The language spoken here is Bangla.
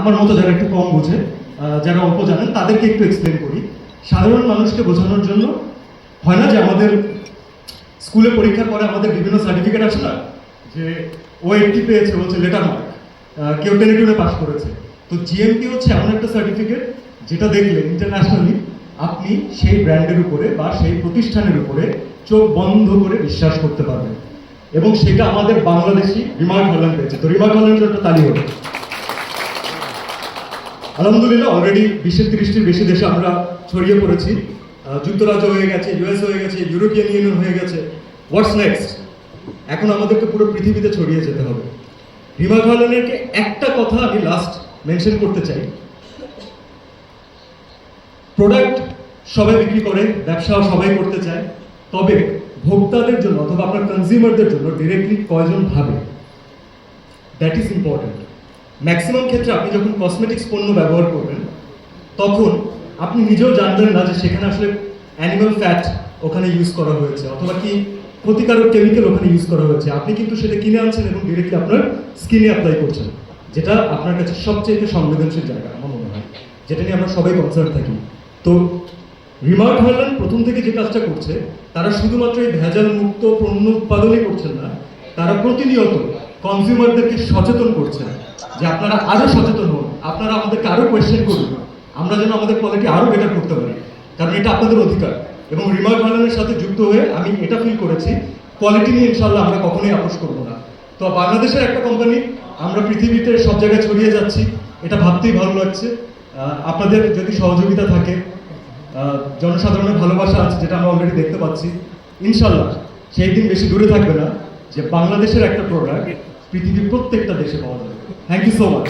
আমার মতো যারা একটু কম বোঝে যারা অল্প জানেন, তাদেরকে একটু এক্সপ্লেন করি। সাধারণ মানুষকে বোঝানোর জন্য হয় না যে আমাদের স্কুলে পরীক্ষার পরে আমাদের বিভিন্ন সার্টিফিকেট আসে না? যে ও এইটটি পেয়েছে হচ্ছে লেটার মার্ক কেউ টেনে টুনে পাস করেছে। তো জিএমপি হচ্ছে এমন একটা সার্টিফিকেট যেটা দেখলে ইন্টারন্যাশনালি আপনি সেই ব্র্যান্ডের উপরে বা সেই প্রতিষ্ঠানের উপরে চোখ বন্ধ করে বিশ্বাস করতে পারবেন। এবং সেটা আমাদের বাংলাদেশি রিমার্ক হল্যান্ড পেয়েছে। তো রিমার্ক হল্যান্ডের একটা তালি হবে আলহামদুলিল্লাহ অলরেডি বিশ্বের তিরিশটির বেশি দেশে আমরা ছড়িয়ে পড়েছি। যুক্তরাজ্য হয়ে গেছে ইউএস হয়ে গেছে, ইউরোপিয়ান ইউনিয়ন হয়ে গেছে। হোয়াটস নেক্সট এখন আমাদেরকে পুরো পৃথিবীতে ছড়িয়ে যেতে হবে। রিমা ভালনেরকে একটা কথা আমি লাস্ট মেনশন করতে চাই। প্রোডাক্ট সবাই বিক্রি করে, ব্যবসাও সবাই করতে চায়। তবে ভোক্তাদের জন্য অথবা আপনার কনজিউমারদের জন্য ডিরেক্টলি কয়জন ভাবে? দ্যাট ইজ ইম্পর্টেন্ট ম্যাক্সিমাম ক্ষেত্রে আপনি যখন কসমেটিক্স পণ্য ব্যবহার করবেন, তখন আপনি নিজেও জানবেন না যে সেখানে আসলে অ্যানিমাল ফ্যাট ওখানে ইউজ করা হয়েছে, অথবা কি ক্ষতিকারক কেমিক্যাল ওখানে ইউজ করা হয়েছে। আপনি কিন্তু সেটা কিনে আনছেন এবং ডিরেক্টলি আপনার স্কিনে অ্যাপ্লাই করছেন, যেটা আপনার কাছে সবচেয়ে সংবেদনশীল জায়গা, আমার মনে হয়। যেটা নিয়ে আমরা সবাই কনসার্ন থাকি। তো রিমার্ক হল্যান্ড প্রথম থেকে যে কাজটা করছে, তারা শুধুমাত্র এই ভেজাল মুক্ত পণ্য উৎপাদনই করছেন না, তারা প্রতিনিয়ত কনজিউমারদেরকে সচেতন করছেন, যে আপনারা আরও সচেতন হন, আপনারা আমাদেরকে আরও কোয়েশ্চেন করুন, আমরা যেন আমাদের কোয়ালিটি আরও বেটার করতে পারি। কারণ এটা আপনাদের অধিকার। এবং রিমার্ক হল্যান্ডের সাথে যুক্ত হয়ে আমি এটা ফিল করেছি কোয়ালিটি নিয়ে ইনশাল্লাহ আমরা কখনোই আপোষ করব না। তো বাংলাদেশের একটা কোম্পানি আমরা পৃথিবীতে সব জায়গায় ছড়িয়ে যাচ্ছি, এটা ভাবতেই ভালো লাগছে। আপনাদের যদি সহযোগিতা থাকে জনসাধারণের ভালোবাসা আছে, যেটা আমরা অলরেডি দেখতে পাচ্ছি ইনশাল্লাহ সেই দিন বেশি দূরে থাকবে না যে বাংলাদেশের একটা প্রোডাক্ট পৃথিবীর প্রত্যেকটা দেশে পাওয়া যাবে থ্যাংক ইউ সো মাচ